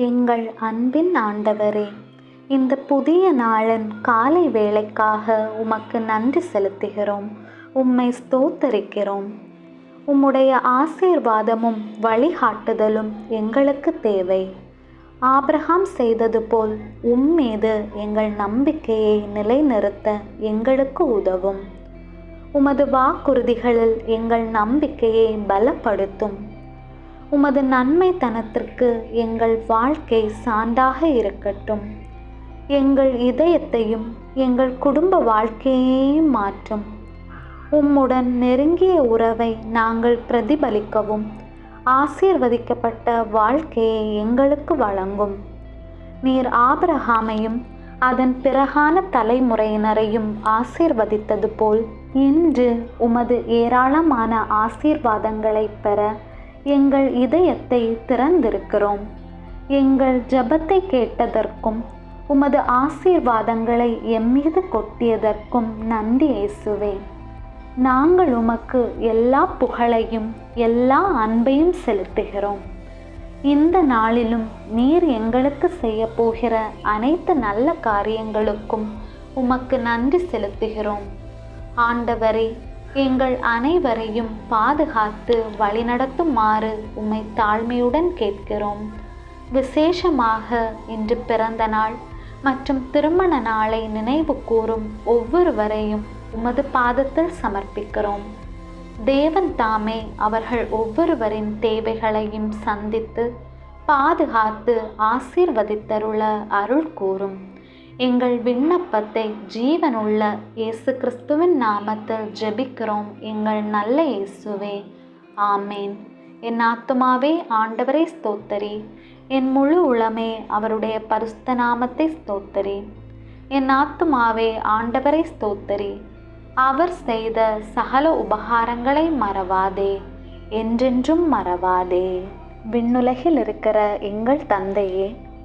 எங்கள் அன்பின் ஆண்டவரே இந்த புதிய நாளின் காலை வேலைக்காக உமக்கு நன்றி செலுத்துகிறோம். உம்மை ஸ்தோத்தரிக்கிறோம். உம்முடைய ஆசீர்வாதமும் வழிகாட்டுதலும் எங்களுக்கு தேவை. ஆப்ரஹாம் செய்தது போல் உம் மீது எங்கள் நம்பிக்கையை நிலைநிறுத்த எங்களுக்கு உதவும். உமது வாக்குறுதிகளில் எங்கள் நம்பிக்கையை பலப்படுத்தும். உமது நன்மைத்தனத்திற்கு எங்கள் வாழ்க்கை சான்றாக இருக்கட்டும். எங்கள் இதயத்தையும் எங்கள் குடும்ப வாழ்க்கையையும் மாற்றும். உம்முடன் நெருங்கிய உறவை நாங்கள் பிரதிபலிக்கவும். ஆசீர்வதிக்கப்பட்ட வாழ்க்கையை எங்களுக்கு வழங்கும். நீர் ஆபிரகாமையும் அதன் பிறகான தலைமுறையினரையும் ஆசீர்வதித்தது போல் இன்று உமது ஏராளமான ஆசீர்வாதங்களை பெற எங்கள் இதயத்தை திறந்திருக்கிறோம். எங்கள் ஜபத்தை கேட்டதற்கும் உமது ஆசீர்வாதங்களை எம்மீது கொட்டியதற்கும் நன்றி இயேசுவே. நாங்கள் உமக்கு எல்லா புகழையும் எல்லா அன்பையும் செலுத்துகிறோம். இந்த நாளிலும் நீர் எங்களுக்கு செய்ய போகிற அனைத்து நல்ல காரியங்களுக்கும் உமக்கு நன்றி செலுத்துகிறோம். ஆண்டவரே எங்கள் அனைவரையும் பாதுகாத்து வழிநடத்துமாறு உம்மை தாழ்மையுடன் கேட்கிறோம். விசேஷமாக இன்று பிறந்த நாள் மற்றும் திருமண நாளை நினைவு கூறும் ஒவ்வொருவரையும் உமது பாதத்தில் சமர்ப்பிக்கிறோம். தேவன் தாமே அவர்கள் ஒவ்வொருவரின் தேவைகளையும் சந்தித்து பாதுகாத்து ஆசீர்வதித்தருள அருள் கூறும். எங்கள் விண்ணப்பத்தை ஜீவனுள்ள இயேசு கிறிஸ்துவின் நாமத்தில் ஜெபிக்கிறோம். எங்கள் நல்ல இயேசுவே. ஆமேன். என் ஆத்துமாவே ஆண்டவரை ஸ்தோத்தரி. என் முழு உளமே அவருடைய பரிசுத்த நாமத்தை ஸ்தோத்தரி. என் ஆத்துமாவே ஆண்டவரை ஸ்தோத்தரி. அவர் செய்த சகல உபகாரங்களை மறவாதே. என்றென்றும் மறவாதே. விண்ணுலகில் இருக்கிற எங்கள் தந்தையே